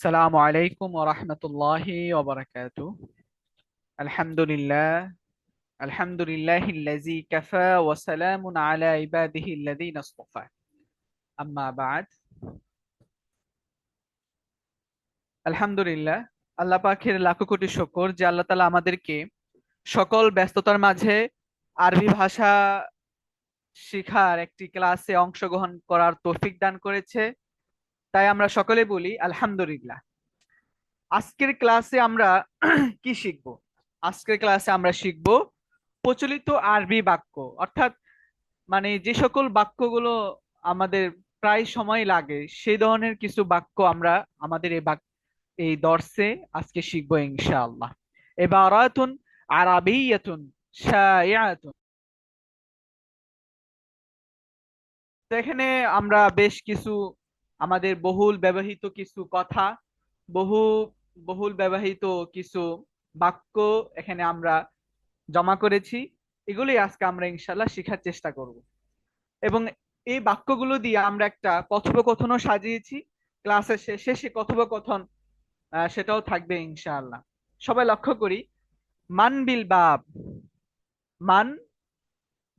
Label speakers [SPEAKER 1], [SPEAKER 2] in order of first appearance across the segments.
[SPEAKER 1] السلام عليكم ورحمة الله وبركاته الحمد لله الحمد لله الذي كفى وسلام على عباده الذين اصطفى أما بعد আলহামদুলিল্লাহ আল্লাহ পাকের লাখো কোটি শুকর যে আল্লাহ তাআলা আমাদেরকে সকল ব্যস্ততার মাঝে আরবি ভাষা শিখার একটি ক্লাসে অংশগ্রহণ করার তৌফিক দান করেছে তাই আমরা সকলে বলি, আলহামদুলিল্লাহ। আজকের ক্লাসে আমরা কি শিখব? আজকের ক্লাসে আমরা শিখব প্রচলিত আরবি বাক্য। অর্থাৎ মানে যে সকল বাক্যগুলো আমাদের প্রায় সময় লাগে সেই ধরনের কিছু বাক্য আমরা আমাদের এই বাক্য এই দর্শে আজকে শিখব ইনশাআল্লাহ। এবারাতুন আরাবিয়াতুন শাইআতুন। তো এখানে আমরা বেশ কিছু আমাদের বহুল ব্যবহৃত কিছু কথা, বহু, বহুল ব্যবহৃত কিছু বাক্য এখানে আমরা জমা করেছি। এগুলি আজকে আমরা ইনশাল্লাহ শেখার চেষ্টা করব। এবং এই বাক্যগুলো দিয়ে আমরা একটা কথোপকথনও সাজিয়েছি। ক্লাসের শেষে সে কথোপকথন সেটাও থাকবে ইনশাআল্লাহ। সবাই লক্ষ্য করি, মান বিল বাব, মান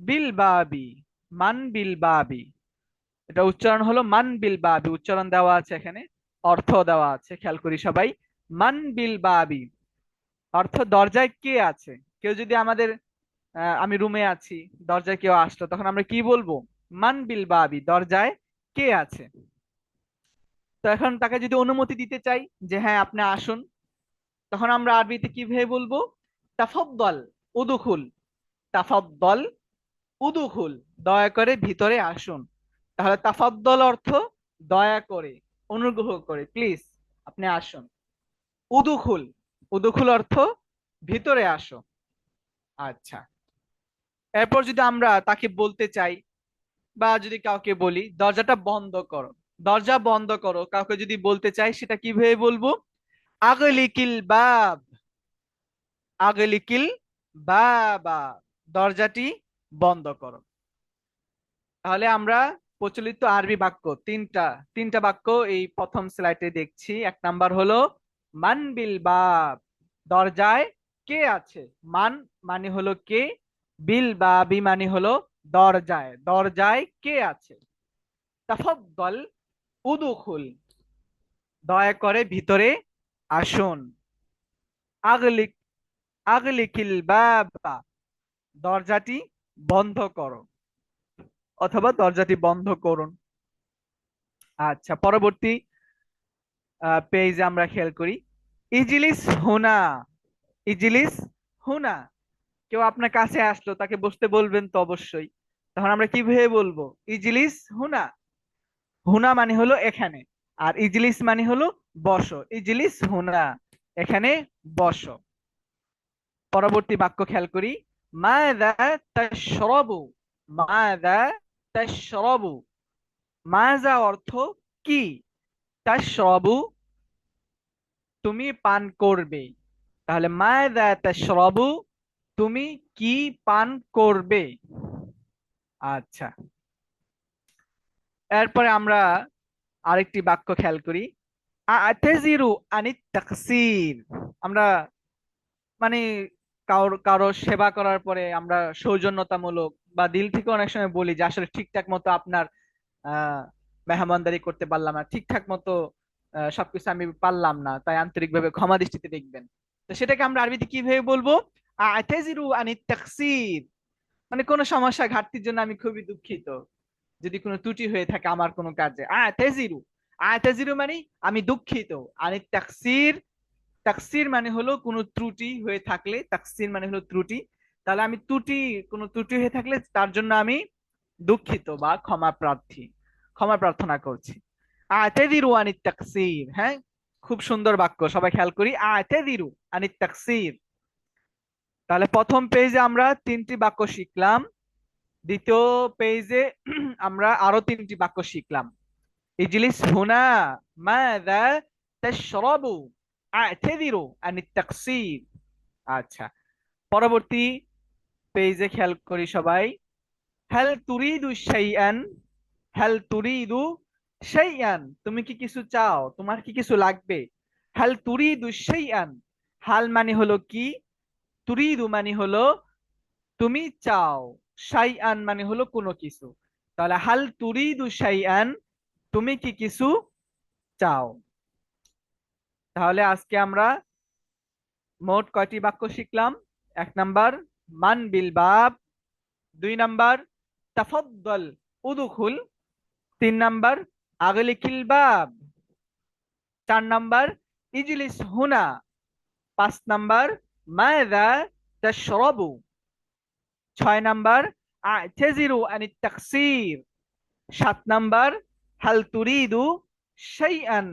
[SPEAKER 1] বিল বাবি, মান বিল বাবি। এটা উচ্চারণ হলো মান বিল বাবি, উচ্চারণ দেওয়া আছে এখানে, অর্থ দেওয়া আছে, খেয়াল করি সবাই। মান বিল বাবি, অর্থ দরজায় কে আছে? কেউ যদি আমাদের আমি রুমে আছি, দরজায় কেউ আসলো, তখন আমরা কি বলব? মান বিল বাবি, দরজায় কে আছে? তো এখন তাকে যদি অনুমতি দিতে চাই যে হ্যাঁ আপনি আসুন, তখন আমরা আরবিতে কীভাবে বলব? তাফাদ্দল, উদুখুল তাফাদ্দল, উদুখুল, দয়া করে ভিতরে আসুন। তাহলে তাফাদ্দল অর্থ দয়া করে, অনুগ্রহ করে প্লিজ আপনি আসুন। উদুখুল উদুখুল অর্থ ভিতরে আসো। আচ্ছা। এরপর যদি আমরা তাকে বলতে চাই, বা যদি কাউকে বলি, দরজাটা বন্ধ করো। দরজা বন্ধ করো, কাউকে যদি বলতে চাই, সেটা কীভাবে বলব? আগলিকিল বাব। আগলিকিল বাবা। দরজাটি বন্ধ করো। তাহলে আমরা প্রচলিত আরবি বাক্য, তিনটা তিনটা বাক্য এই প্রথম স্লাইডে দেখছি। এক নাম্বার হলো, মান বিল বাব, দরজায় কে আছে? মান মানে হলো কে? বিল বাবি মানে হলো দরজায় দরজায় কে আছে? তাফাদ্দল, উদুখুল, দয়া করে ভিতরে আসুন। আগলিক, আগলিকিল বাবা, দরজাটি বন্ধ করো। অথবা দরজাটি বন্ধ করুন। আচ্ছা পরবর্তী পেজে আমরা খেয়াল করি। ইজিলিস হুনা ইজিলিস হুনা। কেউ আপনার কাছে আসলো, তাকে বসতে বলবেন তো অবশ্যই। তখন আমরা কীভাবে বলব? ইজলিস হুনা। হুনা মানে হলো এখানে, আর ইজলিস মানে হলো বসো। ইজলিস হুনা, এখানে বসো। পরবর্তী বাক্য খেয়াল করি। মাযা তাশরাবু, মাযা তাশরাবু। মাজা অর্থ কি? তাশরাবু, তুমি পান করবে। তাহলে মাযা তাশরাবু, তুমি কি পান করবে? আচ্ছা। এরপরে আমরা আরেকটি বাক্য খেয়াল করি। আতেজিরু আনিত তাকসির। আমরা মানে কারও কারও সেবা করার পরে আমরা সৌজন্যতামূলক বা দিল থেকে অনেক সময় বলি যে আসলে ঠিকঠাক মতো আপনার মেহমানদারি করতে পারলাম না, ঠিকঠাক মতো সবকিছু আমি পারলাম না, তাই আন্তরিকভাবে ক্ষমা দৃষ্টিতে দেখবেন। তো সেটাকে আমরা আরবিতে কীভাবে বলব? আতেজিরু আনিত তাকসির। মানে কোনো সমস্যা, ঘাটতির জন্য আমি খুবই দুঃখিত। যদি কোনো ত্রুটি হয়ে থাকে আমার কোনো কাজে। আতেজিরু। আতেজিরু মানে আমি দুঃখিত। আনিত তাকসির। তাকসির মানে হলো কোনো ত্রুটি হয়ে থাকলে, তাকসির মানে হলো ত্রুটি। তাহলে আমি ত্রুটি, কোনো ত্রুটি হয়ে থাকলে তার জন্য আমি দুঃখিত বা ক্ষমা প্রার্থী, ক্ষমা প্রার্থনা করছি। আতেদিরু আনিত তাকসির হ্যাঁ? খুব সুন্দর বাক্য, সবাই খেয়াল করি। আতেদিরু আনিত তাকসির। তাহলে প্রথম পেজে আমরা তিনটি বাক্য শিখলাম। দ্বিতীয় পেজে আমরা আরও তিনটি বাক্য শিখলাম। ইজলিস হুনা, মাযা তাশরাবু আ'তাযিরু আনিত তাকসির। আচ্ছা পরবর্তী পেজে খেয়াল করি সবাই। হাল তুরিদু শাইআন, হাল তুরিদু শাইআন, তুমি কি কিছু চাও? তোমার কি কিছু লাগবে? হাল তুরিদু শাইআন, হাল মানে হলো কি? তুরিদু মানে হলো তুমি চাও, শাইআন মানে হলো কোনো কিছু। তাহলে হাল তুরিদু শাইআন, তুমি কি কিছু চাও? তাহলে আজকে আমরা মোট কয়টি বাক্য শিখলাম? এক নাম্বার মান বিল বাব, দুই নাম্বার, তাফাদ্দাল উদুখুল, তিন নাম্বার আগলিকিল বাব, চার নাম্বার, ইজলিস হুনা, পাঁচ নাম্বার মায়দা তাশরাবু, ছয় নাম্বার, আ'তাজিরু আনিত তাকসির, সাত নাম্বার, হাল তুরিদু শাইআন।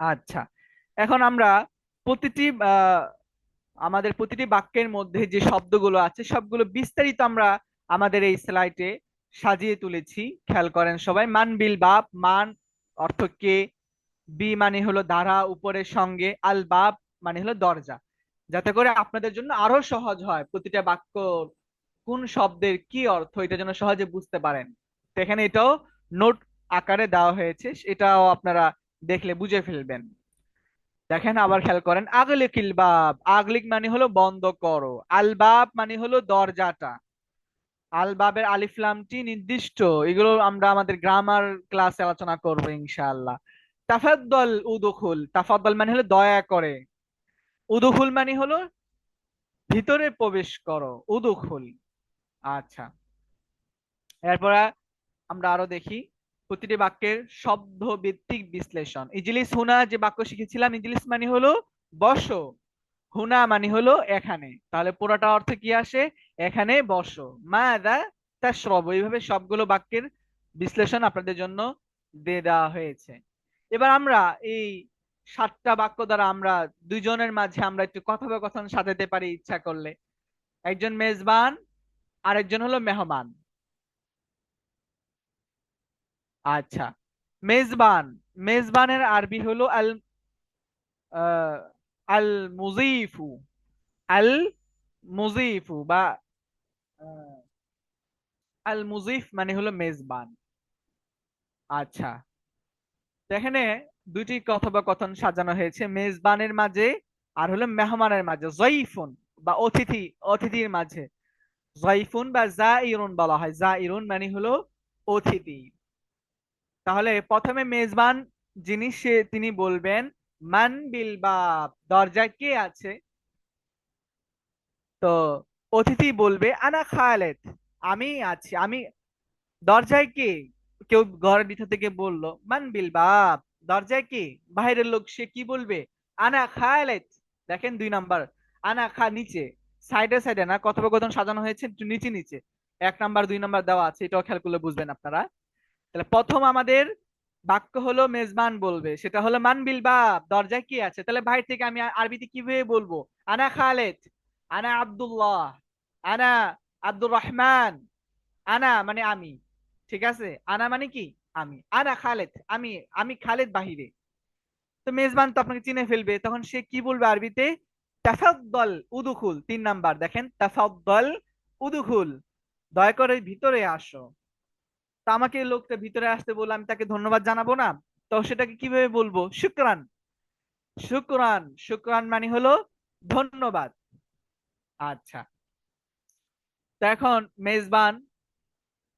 [SPEAKER 1] আচ্ছা এখন আমরা প্রতিটি আমাদের প্রতিটি বাক্যের মধ্যে যে শব্দগুলো আছে, সবগুলো বিস্তারিত আমরা আমাদের এই স্লাইডে সাজিয়ে তুলেছি। খেয়াল করেন সবাই, মান বিল বাপ, মান অর্থ কে, বি মানে হলো ধারা, উপরের সঙ্গে, আল বাব মানে হলো দরজা। যাতে করে আপনাদের জন্য আরও সহজ হয় প্রতিটা বাক্য কোন শব্দের কি অর্থ, এটা যেন সহজে বুঝতে পারেন। এখানে এটাও নোট আকারে দেওয়া হয়েছে, এটাও আপনারা দেখলে বুঝে ফেলবেন। দেখেন আবার খেয়াল করেন আগলিকিল বাব আগলিক মানে হলো বন্ধ করো, আলবাব মানে হলো দরজাটা। আলবাবের আলিফলামটি নির্দিষ্ট, এগুলো আমরা আমাদের গ্রামার ক্লাসে আলোচনা করব ইনশাআল্লাহ। তাফাদ্দল উদুখুল, তাফাদ্দল মানে হলো দয়া করে। উদুখুল মানে হলো ভিতরে প্রবেশ করো, উদুখুল। আচ্ছা। এরপর আমরা আরও দেখি। প্রতিটি বাক্যের শব্দ ভিত্তিক বিশ্লেষণ। ইজলিস হুনা যে বাক্য শিখেছিলাম, ইজলিস মানে হলো বসো। হুনা মানে হলো এখানে। তাহলে পুরোটা অর্থ কি আসে? এখানে বসো। মাদা তাশরাবু। এইভাবে সবগুলো বাক্যের বিশ্লেষণ আপনাদের জন্য দিয়ে দেওয়া হয়েছে। এবার আমরা এই সাতটা বাক্য দ্বারা আমরা দুইজনের মাঝে আমরা একটু কথোপকথন সাজাতে পারি ইচ্ছা করলে। একজন মেজবান, আরেকজন হলো মেহমান। আচ্ছা। মেজবান, মেজবানের আরবি হলো আল আল মুজিফু আল মুজিফু বা আল মুজিফ মানে হলো মেজবান। আচ্ছা। এখানে দুটি কথোপকথন সাজানো হয়েছে, মেজবানের মাঝে আর হলো মেহমানের মাঝে, জয়ফুন বা অতিথি, অতিথির মাঝে। জয়ফুন বা জাইরুন বলা হয়। জাইরুন মানে হলো অতিথি। তাহলে প্রথমে মেজবান যিনি সে, তিনি বলবেন, মান বিল বাব, দরজায় কে আছে? তো অতিথি বলবে, আনা খালেদ, আমি আছি, আমি, দরজায় কে? কেউ ঘরের ভিতর থেকে বলল, মান বিল বাব, দরজায় কে? বাইরের লোক, সে কি বলবে? আনা খালেদ। দেখেন দুই নাম্বার, আনা খা নিচে, সাইডে সাইডে না, কথোপকথন সাজানো হয়েছে নিচে নিচে। এক নাম্বার, দুই নাম্বার দেওয়া আছে, এটাও খেয়াল করলে বুঝবেন আপনারা। তাহলে প্রথম আমাদের বাক্য হলো মেজবান বলবে, সেটা হলো মান বিল বাব দরজায় কি আছে? তাহলে বাইরে থেকে আমি আরবিতে কীভাবে বলব? আনা খালেদ, আনা আব্দুল্লাহ, আনা আব্দুর রহমান, আনা মানে আমি, ঠিক আছে? আনা মানে কি? আমি। আনা খালেদ, আমি আমি খালেদ বাহিরে। তো মেজবান তো আপনাকে চিনে ফেলবে, তখন সে কি বলবে আরবিতে? তাফাদ্দল উদুখুল, তিন নাম্বার, দেখেন, তাফাদ্দল উদুখুল। দয়া করে ভিতরে আসো। তা আমাকে লোকটা ভিতরে আসতে বলল, আমি তাকে ধন্যবাদ জানাব না। তো সেটাকে কীভাবে বলব? শুক্রান। শুক্রান। শুক্রান মানে হলো ধন্যবাদ। আচ্ছা। তো এখন মেজবান,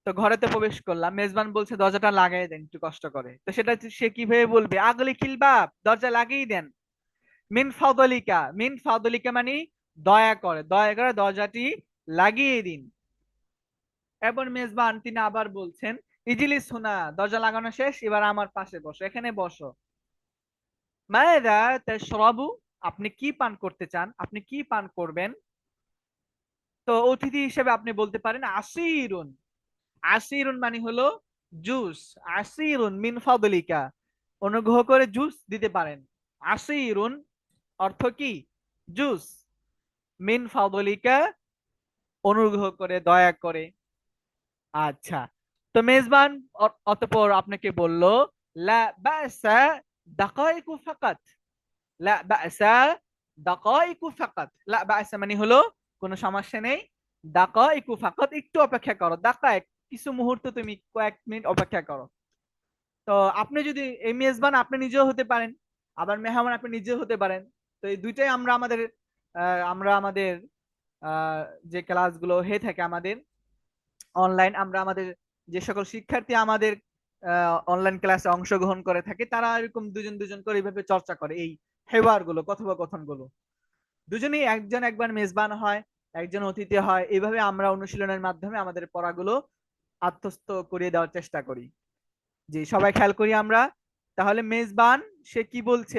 [SPEAKER 1] তো ঘরেতে প্রবেশ করলাম। মেজবান বলছে, দরজাটা লাগাই দেন, একটু কষ্ট করে। তো সেটা সে কীভাবে বলবে? আগলি খিলবাব দরজা লাগিয়ে দেন। মিন ফাদলিকা মিন ফাদলিকা মানে দয়া করে। দয়া করে দরজাটি লাগিয়ে দিন। এরপর মেজবান তিনি আবার বলছেন ইজিলিস হুনা দরজা লাগানো শেষ, এবার আমার পাশে বসো, এখানে বসো। মায়েরা তাশরাবু আপনি কি পান করতে চান? আপনি কি পান করবেন? তো অতিথি হিসেবে আপনি বলতে পারেন, আসিরুন। আসিরুন মানে হলো জুস। আসিরুন মিন ফাদলিকা। অনুগ্রহ করে জুস দিতে পারেন। আসিরুন অর্থ কি? জুস। মিন ফাদলিকা। অনুগ্রহ করে দয়া করে। আচ্ছা। তো মেজবান অতঃপর আপনাকে বলল, লা বাসা দাকাইকু ফাকাত। লা বাসা দাকাইকু ফাকাত। লা বাসা মানে হলো, কোনো সমস্যা নেই। দাকাইকু ফাকাত, একটু অপেক্ষা করো। দাকাইক, কিছু মুহূর্ত তুমি কয়েক মিনিট অপেক্ষা করো। তো আপনি যদি, এই মেজবান আপনি নিজেও হতে পারেন, আবার মেহমান আপনি নিজেও হতে পারেন। তো এই দুইটাই আমরা আমাদের আমরা আমাদের যে ক্লাসগুলো হয়ে থাকে আমাদের অনলাইন আমরা আমাদের যে সকল শিক্ষার্থী আমাদের অনলাইন ক্লাসে অংশগ্রহণ করে থাকে, তারা এরকম দুজন দুজন করে এইভাবে চর্চা করে, এই হেওয়ারগুলো কথোপকথনগুলো দুজনেই একজন একবার মেজবান হয়, একজন অতিথি হয়, এইভাবে আমরা অনুশীলনের মাধ্যমে আমাদের পড়াগুলো আত্মস্থ করিয়ে দেওয়ার চেষ্টা করি। জি সবাই খেয়াল করি আমরা, তাহলে মেজবান, সে কি বলছে?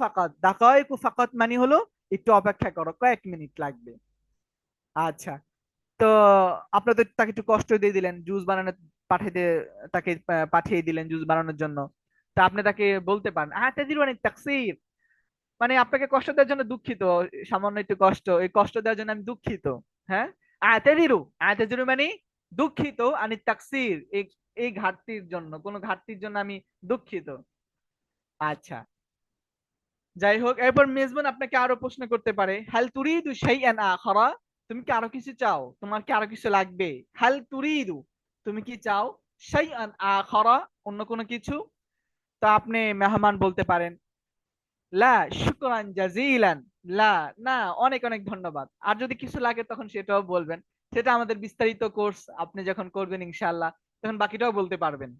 [SPEAKER 1] ফাকাত ফাকাত মানে হলো একটু অপেক্ষা করো, কয়েক মিনিট লাগবে। আচ্ছা তো আপনারা তো তাকে একটু কষ্ট দিয়ে দিলেন জুস বানানো পাঠাইতে, তাকে পাঠিয়ে দিলেন জুস বানানোর জন্য। তা আপনি তাকে বলতে পারেন হ্যাঁ তেজির মানে তাকসির। মানে আপনাকে কষ্ট দেওয়ার জন্য দুঃখিত, সামান্য একটু কষ্ট। এই কষ্ট দেওয়ার জন্য আমি দুঃখিত হ্যাঁ? আতেদিরু আতেদিরু মানে দুঃখিত আনি তাকসির। এই এই ঘাটতির জন্য, কোনো ঘাটতির জন্য আমি দুঃখিত। আচ্ছা। যাই হোক, এরপর মেজবান আপনাকে আরও প্রশ্ন করতে পারে, হাল তুরিদু শাইআন আখারা? তুমি কি আরও কিছু চাও? তোমার কি আরও কিছু লাগবে? হাল তুরিদু। তুমি কি চাও? শাইআন আখারা, অন্য কোনো কিছু? তো আপনি মেহমান বলতে পারেন। লা, শুকরান জাজিলান। লা, না, অনেক অনেক ধন্যবাদ। আর যদি কিছু লাগে তখন সেটাও বলবেন। সেটা আমাদের বিস্তারিত কোর্স আপনি যখন করবেন ইনশাআল্লাহ, তখন বাকিটাও বলতে পারবেন।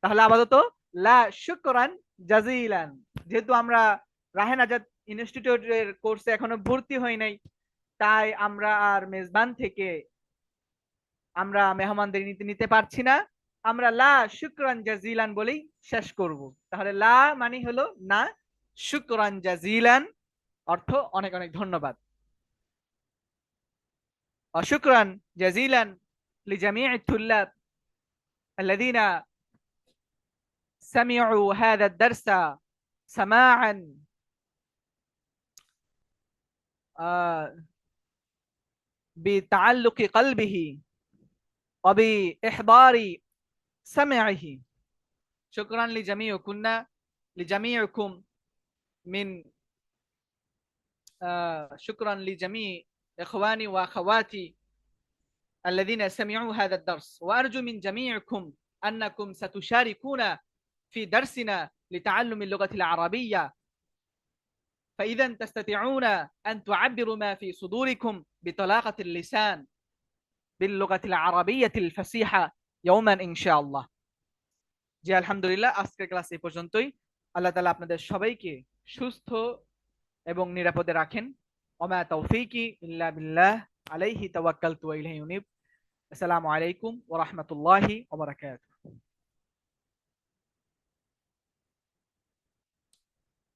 [SPEAKER 1] তাহলে আপাতত, লা, শুকরান জাজিলান। যেহেতু আমরা রাহেন আজাদ ইনস্টিটিউটের কোর্সে এখনও ভর্তি হই নাই তাই আমরা আর মেজবান থেকে আমরা মেহমানদের নিতে নিতে পারছি না আমরা লা শুকরান জাজিলান বলেই শেষ করব তাহলে লা মানে হলো না শুকরান জাজিলান অর্থ অনেক অনেক ধন্যবাদ وشكرا جزيلا لجميع الطلاب الذين سمعوا هذا الدرس سماعا آه، بتعلق قلبه وبإحضار سمعه. شكرا لجميعكم لجميعكم من آه، شكرا لجميع إخواني وأخواتي الذين سمعوا هذا الدرس. وأرجو من جميعكم أنكم ستشاركون في درسنا لتعلم اللغة العربية. فإذا تستطيعون أن تعبروا ما في صدوركم بطلاقة اللسان باللغة العربية الفصيحة يوما إن شاء الله জি আলহামদুলিল্লাহ আজকের ক্লাস এই পর্যন্তই আল্লাহ তাআলা আপনাদের সবাইকে সুস্থ এবং নিরাপদে রাখেন ওমা তৌফিকি ইল্লা বিল্লাহ আলাইহি তাওয়াক্কালতু ওয়া ইলাইহি উনিব আসসালামু আলাইকুম ওয়া রাহমাতুল্লাহি ওয়া বারাকাতুহু